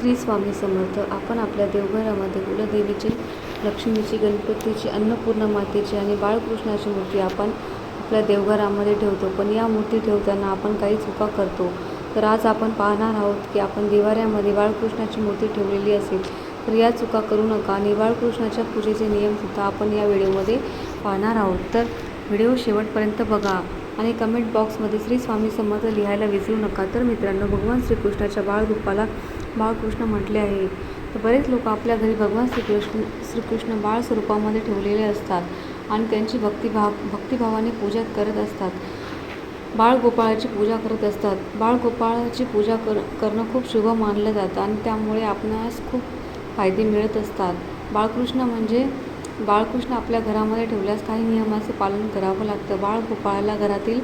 श्री स्वामी समर्थ. आपण आपल्या देवघरामध्ये कुलदेवीची लक्ष्मीची गणपतीची अन्नपूर्णा मातेची आणि बाळकृष्णाची मूर्ती आपण आपल्या देवघरामध्ये ठेवतो. पण या मूर्ती ठेवताना आपण काही चुका करतो. तर आज आपण पाहणार आहोत की आपण दिवाऱ्यामध्ये बाळकृष्णाची मूर्ती ठेवलेली असेल तर या चुका करू नका आणि बाळकृष्णाच्या पूजेचे नियमसुद्धा आपण या व्हिडिओमध्ये पाहणार आहोत. तर व्हिडिओ शेवटपर्यंत बघा. आणि कमेंट बॉक्समध्ये श्री स्वामी समर्थ लिहायला विसरू नका. तर मित्रांनो भगवान श्रीकृष्णाच्या बाळरूपाला बाळकृष्ण म्हटले आहे. तर बरेच लोक आपल्या घरी भगवान श्रीकृष्ण श्रीकृष्ण बाळ स्वरूपामध्ये ठेवलेले असतात आणि त्यांची भक्तिभाव भक्तिभावाने पूजा करत असतात. बाळगोपाळाची पूजा करत असतात. बाळगोपाळाची पूजा कर करणं खूप शुभ मानलं जातं आणि त्यामुळे आपणास खूप फायदे मिळत असतात. बाळकृष्ण म्हणजे बाळकृष्ण आपल्या घरामध्ये ठेवल्यास काही नियमाचे पालन करावं लागतं. बाळगोपाळाला घरातील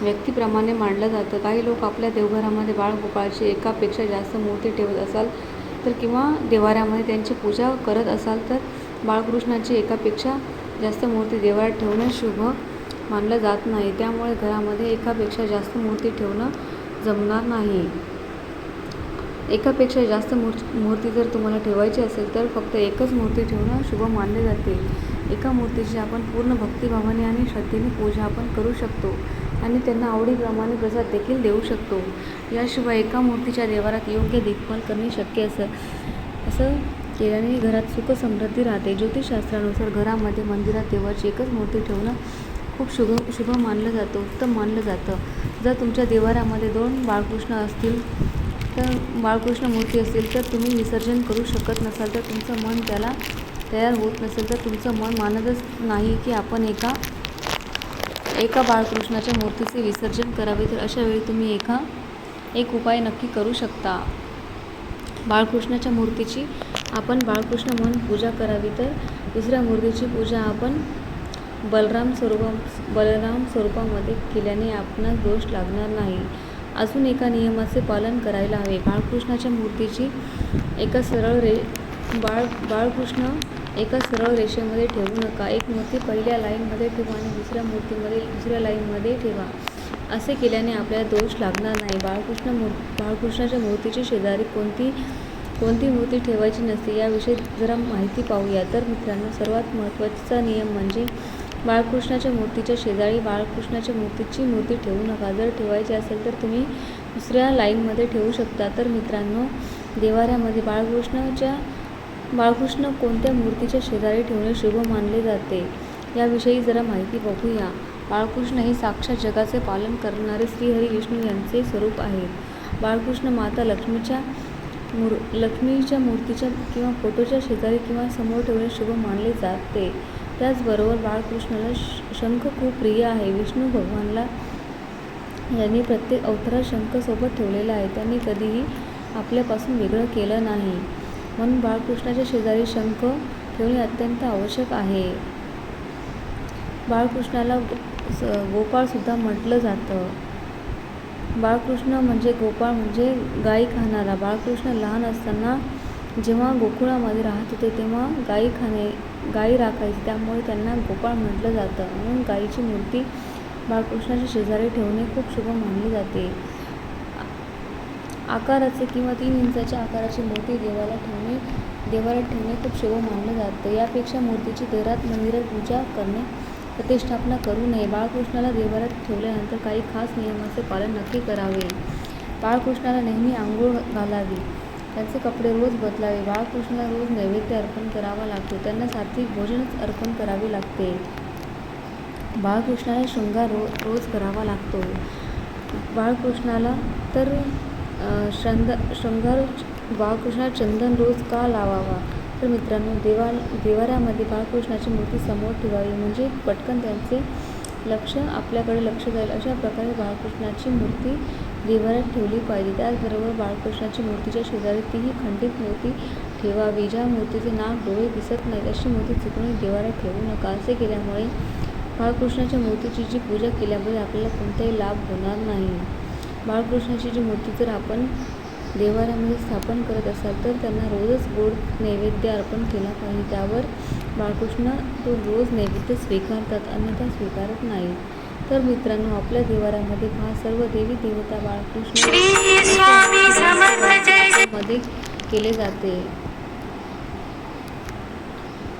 व्यक्तीप्रमाणे मांडलं जातं. काही लोक आपल्या देवघरामध्ये बाळगोपाळाची एकापेक्षा जास्त मूर्ती ठेवत असाल तर किंवा देवाऱ्यामध्ये त्यांची पूजा करत असाल तर बाळकृष्णाची एकापेक्षा जास्त मूर्ती देवाऱ्यात ठेवणं शुभ मानलं जात नाही. त्यामुळे घरामध्ये एकापेक्षा जास्त मूर्ती ठेवणं जमणार नाही. एकापेक्षा जास्त मूर् मूर्ती जर तुम्हाला ठेवायची असेल तर फक्त एकच मूर्ती ठेवणं शुभ मानले जाते. एका मूर्तीची आपण पूर्ण भक्तिभावाने आणि श्रद्धेने पूजा आपण करू शकतो आणि त्यांना आवडीप्रमाणे प्रसाद देखील देऊ शकतो. याशिवाय एका मूर्तीच्या देवारात योग्य देखभाल करणे शक्य असं असं केल्याने घरात सुख समृद्धी राहते. ज्योतिषशास्त्रानुसार घरामध्ये मंदिरात देवाची एकच मूर्ती ठेवणं खूप शुभ शुभ मानलं जातं उत्तम मानलं जातं. जर तुमच्या देवारामध्ये दोन बाळकृष्ण असतील तर बाळकृष्ण मूर्ती असेल तर तुम्ही विसर्जन करू शकत नसाल तर तुमचं मन त्याला तयार होत नसेल तर तुमचं मन मानतच नाही की आपण एका एका बाळकृष्णाच्या मूर्तीचे विसर्जन करावे. तर अशा वेळी तुम्ही एका एक उपाय नक्की करू शकता. बाळकृष्णाच्या मूर्तीची आपण बाळकृष्ण म्हणून पूजा करावी. तर दुसऱ्या मूर्तीची पूजा आपण बलराम स्वरूपा बलराम स्वरूपामध्ये केल्याने आपणास दोष लागणार नाही. अजून एका नियमाचे पालन करायला हवे. बाळकृष्णाच्या मूर्तीची एका सरळ रे बाळ बाळकृष्ण एका सरळ रेषेमध्ये ठेवू नका. एक मूर्ती पहिल्या लाईनमध्ये ठेवा आणि दुसऱ्या मूर्तीमध्ये दुसऱ्या लाईनमध्ये ठेवा. असे केल्याने आपल्याला दोष लागणार नाही. बाळकृष्ण मूर् बाळकृष्णाच्या मूर्तीची शेजारी कोणती कोणती मूर्ती ठेवायची नसते याविषयी जरा माहिती पाहूया. तर मित्रांनो सर्वात महत्त्वाचा नियम म्हणजे बाळकृष्णाच्या मूर्तीच्या शेजारी बाळकृष्णाच्या मूर्तीची मूर्ती ठेवू नका. जर ठेवायची असेल तर तुम्ही दुसऱ्या लाईनमध्ये ठेवू शकता. तर मित्रांनो देवाऱ्यामध्ये बाळकृष्णाच्या बाळकृष्ण कोणत्या मूर्तीच्या शेजारी ठेवणे शुभ मानले जाते? याविषयी जरा माहिती बघूया. बाळकृष्ण हे साक्षात जगाचे पालन करणारे श्रीहरी विष्णू यांचे स्वरूप आहे. बाळकृष्ण माता लक्ष्मीच्या मूर लक्ष्मीच्या मूर्तीच्या किंवा फोटोच्या शेजारी किंवा समोर ठेवणे शुभ मानले जाते. त्याचबरोबर बाळकृष्णाला श शंख खूप प्रिय आहे. विष्णू भगवानला यांनी प्रत्येक अवतारात शंख सोबत ठेवलेला आहे. त्यांनी कधीही आपल्यापासून वेगळं केलं नाही. म्हणून बाळकृष्णाच्या शेजारी शंख ठेवणे अत्यंत आवश्यक आहे. बाळकृष्णाला स गोपाळसुद्धा म्हटलं जातं. बाळकृष्ण म्हणजे गोपाळ म्हणजे गाई खाणारा. बाळकृष्ण लहान असताना जेव्हा गोकुळामध्ये राहत होते तेव्हा गाई खाणे गाई राखायची. त्यामुळे त्यांना गोपाळ म्हटलं जातं. म्हणून गाईची मूर्ती बाळकृष्णाच्या शेजारी ठेवणे खूप शुभ मानले जाते. आकाराचे किंवा तीन इंचाच्या आकाराची मूर्ती देवाला ठेवणे देवाला ठेवणे खूप शुभ मानलं जातं. यापेक्षा मूर्तीची घरात मंदिरात पूजा करणे प्रतिष्ठापना करू नये. बाळकृष्णाला देवाला ठेवल्यानंतर काही खास नियमाचे पालन नक्की करावे. बाळकृष्णाला नेहमी आंघोळ घालावी. त्यांचे कपडे रोज बदलावे. बाळकृष्णाला रोज नैवेद्य अर्पण करावा लागतो. त्यांना सात्विक भोजनच अर्पण करावे लागते. बाळकृष्णाला शृंगार रो रोज करावा लागतो. बाळकृष्णाला तर श्रंद शृंगार बाळकृष्णाला चंदन रोज का लावावा? तर मित्रांनो देवा देवाऱ्यामध्ये बाळकृष्णाची मूर्ती समोर ठेवावी. म्हणजे पटकन त्यांचे लक्ष आपल्याकडे लक्ष जाईल अशा प्रकारे बाळकृष्णाची मूर्ती देवाऱ्यात ठेवली पाहिजे. त्याचबरोबर बाळकृष्णाची मूर्तीच्या शेजारी तीही खंडित मूर्ती ठेवावी ज्या मूर्तीचे नाक डोळे दिसत नाहीत अशी मूर्ती चुकून देवाऱ्यात ठेवू नका असे केल्यामुळे बाळकृष्णाच्या मूर्तीची जी पूजा केल्यामुळे आपल्याला कोणताही लाभ होणार नाही. बाळकृष्णाची जी मूर्ती जर आपण देवाऱ्यामध्ये स्थापन करत असाल तर त्यांना रोजच गोड नैवेद्य अर्पण केला पाहिजे. त्यावर बाळकृष्ण तो रोज नैवेद्य स्वीकारतात अन्यथा स्वीकारत नाही. तर मित्रांनो आपल्या देवाऱ्यामध्ये पहा सर्व देवी देवता बाळकृष्णमध्ये केले जाते.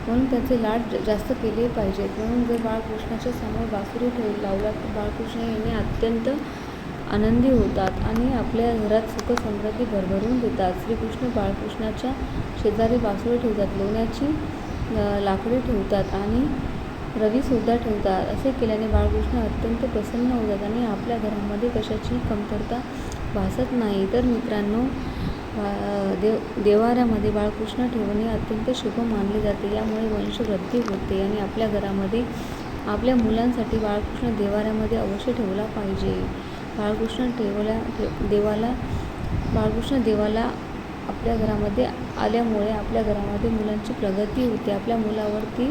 म्हणून त्याचे लाड जास्त केले पाहिजेत. म्हणून जर बाळकृष्णाच्या समोर बासुरी ठेव लावला तर बाळकृष्ण येणे अत्यंत आनंदी होतात आणि आपल्या घरात सुख समृद्धी भरभरून देतात. श्रीकृष्ण बाळकृष्णाच्या शेजारी बासुरी ठेवतात. लोण्याची लाकडी ठेवतात आणि रवीसुद्धा ठेवतात. असे केल्याने बाळकृष्ण अत्यंत प्रसन्न होतात आणि आपल्या घरामध्ये कशाची कमतरता भासत नाही. तर मित्रांनो देव देवाऱ्यामध्ये बाळकृष्ण ठेवणे अत्यंत शुभ मानले जाते. यामुळे वंशवृद्धी होते आणि आपल्या घरामध्ये आपल्या मुलांसाठी बाळकृष्ण देवाऱ्यामध्ये अवश्य ठेवला पाहिजे. बाळकृष्ण ठेवल्या ठेव देवाला बाळकृष्ण देवाला आपल्या घरामध्ये आल्यामुळे आपल्या घरामध्ये मुलांची प्रगती होते. आपल्या मुलावरती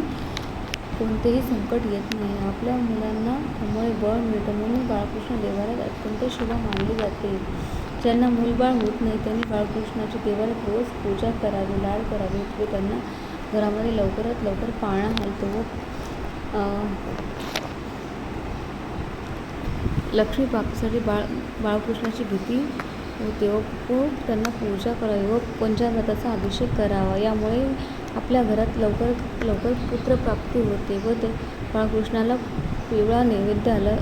कोणतेही संकट येत नाही. आपल्या मुलांना त्यामुळे बळ मिळतं म्हणून बाळकृष्ण देवाला अत्यंत शुभ मानले जाते. ज्यांना मूलबाळ होत नाही त्यांनी बाळकृष्णाची देवाला रोज पूजा करावी लाड करावे. व त्यांना घरामध्ये लवकरात लवकर पाळणा घालतो. व अं, लक्ष्मी बाळ बाळकृष्णाची भीती होते व व त्यांना पूजा करावी व पंचामृताचा अभिषेक करावा यामुळे आपल्या घरात लवकर लवकर पुत्रप्राप्ती होते व ते बाळकृष्णाला पिवळा नैवेद्य आला